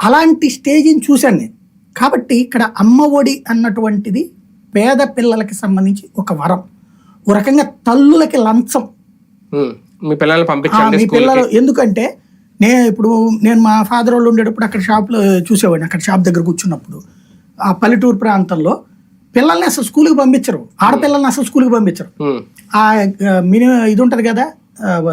అలాంటి స్టేజిని చూశాను నేను. కాబట్టి ఇక్కడ అమ్మ ఒడి అన్నటువంటిది పేద పిల్లలకి సంబంధించి ఒక వరం. ఓ రకంగా తల్లులకి లంచం. మీ పిల్లల్ని ఆ, పంపించండి మీ పిల్లలు ఎందుకంటే నేను ఇప్పుడు నేను మా ఫాదర్ వాళ్ళు ఉండేటప్పుడు అక్కడ షాప్లో చూసేవాడిని అక్కడ షాప్ దగ్గర కూర్చున్నప్పుడు. ఆ పల్లెటూరు ప్రాంతంలో పిల్లల్ని అసలు స్కూల్కి పంపించరు. ఆడపిల్లల్ని అసలు స్కూల్కి పంపించరు. ఆ మినిమం ఇది ఉంటది కదా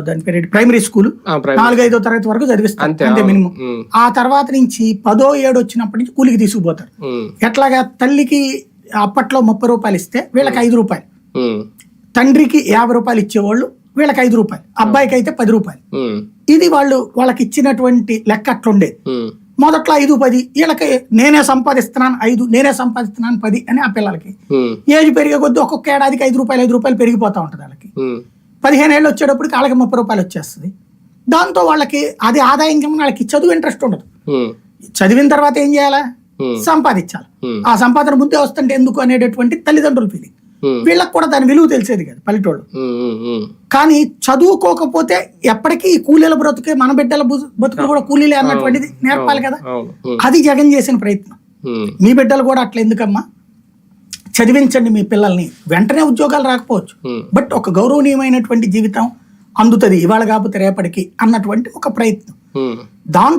దాని పేరు? Primary school. ఆ, ప్రైవేట్ నాలుగు ఐదో తరగతి వరకు చదివిస్తారు అంతే. మినిమం. ఆ తర్వాత నుంచి పదో ఏడు వచ్చినప్పటి నుంచి కూలికి తీసుకుపోతారు. ఎట్లాగా తల్లికి అప్పట్లో ముప్పై రూపాయలు ఇస్తే వీళ్ళకి ఐదు రూపాయలు. తండ్రికి యాభై రూపాయలు ఇచ్చేవాళ్ళు వీళ్ళకి ఐదు రూపాయలు. అబ్బాయికి అయితే పది రూపాయలు. ఇది వాళ్ళు వాళ్ళకి ఇచ్చినటువంటి లెక్క అట్లుండేది. ఉమ్, మొదట్లో ఐదు పది వీళ్ళకి నేనే సంపాదిస్తున్నాను ఐదు నేనే సంపాదిస్తున్నాను పది అని ఆ పిల్లలకి. ఏజ్ పెరిగే కొద్దీ ఒక్కొక్క ఏడాదికి ఐదు రూపాయలు ఐదు రూపాయలు పెరిగిపోతా ఉంటుంది వాళ్ళకి. పదిహేను ఏళ్ళు వచ్చేటప్పటికి వాళ్ళకి ముప్పై రూపాయలు వచ్చేస్తుంది. దాంతో వాళ్ళకి అది ఆదాయం కింద వాళ్ళకి చదువు ఇంట్రెస్ట్ ఉండదు. చదివిన తర్వాత ఏం చేయాలా? సంపాదించాలి. ఆ సంపాదన ముందే వస్తుంటే ఎందుకు అనేటటువంటి తల్లిదండ్రుల ఫీలింగ్ వీళ్ళకి కూడా దాని విలువ తెలిసేది కదా పల్లెటూళ్ళు. కానీ చదువుకోకపోతే ఎప్పటికీ ఈ కూలీల బ్రతుకే మన బిడ్డల బు- బతుకులు కూడా కూలీలే అన్నటువంటిది నేర్పాలి కదా? అది జగన్ చేసిన ప్రయత్నం. మీ బిడ్డలు కూడా అట్లా ఎందుకమ్మా? చదివించండి మీ పిల్లల్ని వెంటనే ఉద్యోగాలు రాకపోవచ్చు ఉమ్. బట్ ఒక గౌరవనీయమైనటువంటి జీవితం అందుతుంది ఇవాళ కాకపోతే రేపటికి అన్నటువంటి ఒక ప్రయత్నం ఉమ్. దాంతో